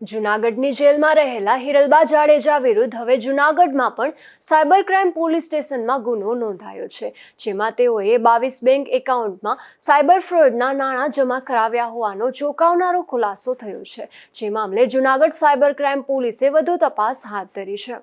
જુનાગઢની જેલમાં રહેલા હિરલબા જાડેજા વિરુદ્ધ હવે જુનાગઢમાં પણ સાયબર ક્રાઇમ પોલીસ સ્ટેશનમાં ગુનો નોંધાયો છે, જેમાં તેઓએ બાવીસ બેંક એકાઉન્ટમાં સાયબર ફ્રોડના નાણાં જમા કરાવ્યા હોવાનો ચોંકાવનારો ખુલાસો થયો છે, જે મામલે જુનાગઢ સાયબર ક્રાઇમ પોલીસે વધુ તપાસ હાથ ધરી છે.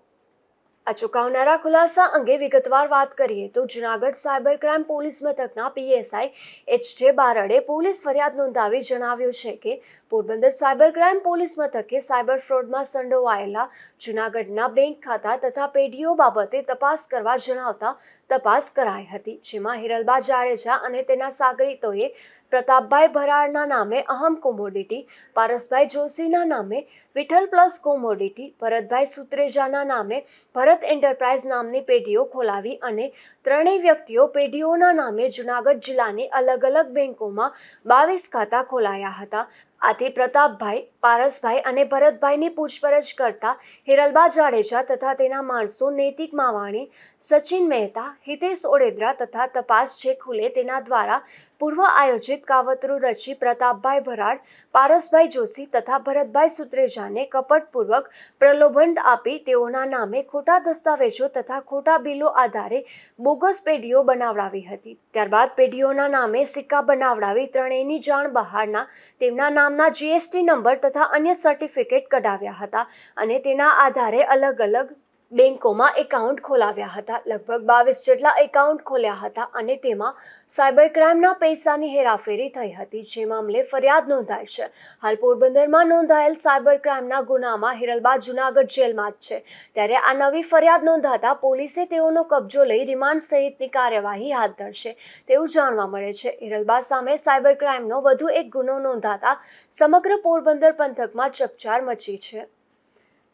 આ ચોંકાવનારા ખુલાસા અંગે વિગતવાર વાત કરીએ તો જુનાગઢ સાયબર ક્રાઇમ પોલીસ મથકના પીએસઆઈ એચ જે બારડે પોલીસ ફરિયાદ નોંધાવી જણાવ્યું છે કે પોરબંદર સાયબર ક્રાઇમ પોલીસ મથકે સાયબર ફ્રોડમાં સંડોવાયેલા જુનાગઢના બેંક ખાતા તથા પેઢીઓ બાબતે તપાસ કરવા જણાવતા તપાસ કરાઈ હતી, જેમાં હિરલબા જાડેજા અને તેના સાગરીતોએ પ્રતાપભાઈ ભરાડના નામે અહમ કોમોડિટી પારસભાઈ જોશીના નામે વિઠ્ઠલ પ્લસ કોમોડિટી ભરતભાઈ સુત્રેજાના નામે ભરત એન્ટરપ્રાઇઝ નામની પેઢીઓ ખોલાવી અને ત્રણેય વ્યક્તિઓ પેઢીઓના નામે જુનાગઢ જિલ્લાની અલગ અલગ બેંકોમાં બાવીસ ખાતા ખોલાયા હતા. આથી પ્રતાપભાઈ, પારસભાઈ અને ભરતભાઈની પૂછપરછ કરતા હિરલબા જાડેજા તથા તેના માણસો નૈતિક માવાણી, સચિન મહેતા, હિતેશ ઓડેદરા તથા તપાસ જે ખુલે તેના દ્વારા પૂર્વ આયોજિત કાવતરું રચી પ્રતાપભાઈ ભરાડ, પારસભાઈ જોશી તથા ભરતભાઈ સુત્રેજાને કપટપૂર્વક પ્રલોભન આપી તેઓના નામે ખોટા દસ્તાવેજો તથા ખોટા બિલો આધારે બોગસ પેઢીઓ બનાવડાવી હતી. ત્યારબાદ પેઢીઓના નામે સિક્કા બનાવડાવી ત્રણેયની જાણ બહારના તેમના નામના જીએસટી નંબર તથા અન્ય સર્ટિફિકેટ કઢાવ્યા હતા અને તેના આધારે અલગ અલગ બેંકોમાં એકાઉન્ટ ખોલાવ્યા હતા. લગભગ બાવીસ જેટલા એકાઉન્ટ ખોલ્યા હતા અને તેમાં સાયબર ક્રાઇમના પૈસાની હેરાફેરી થઈ હતી, જે મામલે ફરિયાદ નોંધાઈ છે. હાલ પોરબંદરમાં નોંધાયેલ સાયબર ક્રાઇમના ગુનામાં હિરલબા જુનાગઢ જેલમાં જ છે. ત્યારે આ નવી ફરિયાદ નોંધાતા પોલીસે તેઓનો કબજો લઈ રિમાન્ડ સહિતની કાર્યવાહી હાથ ધરશે તેવું જાણવા મળે છે. હિરલબા સામે સાયબર ક્રાઇમનો વધુ એક ગુનો નોંધાતા સમગ્ર પોરબંદર પંથકમાં ચકચાર મચી છે.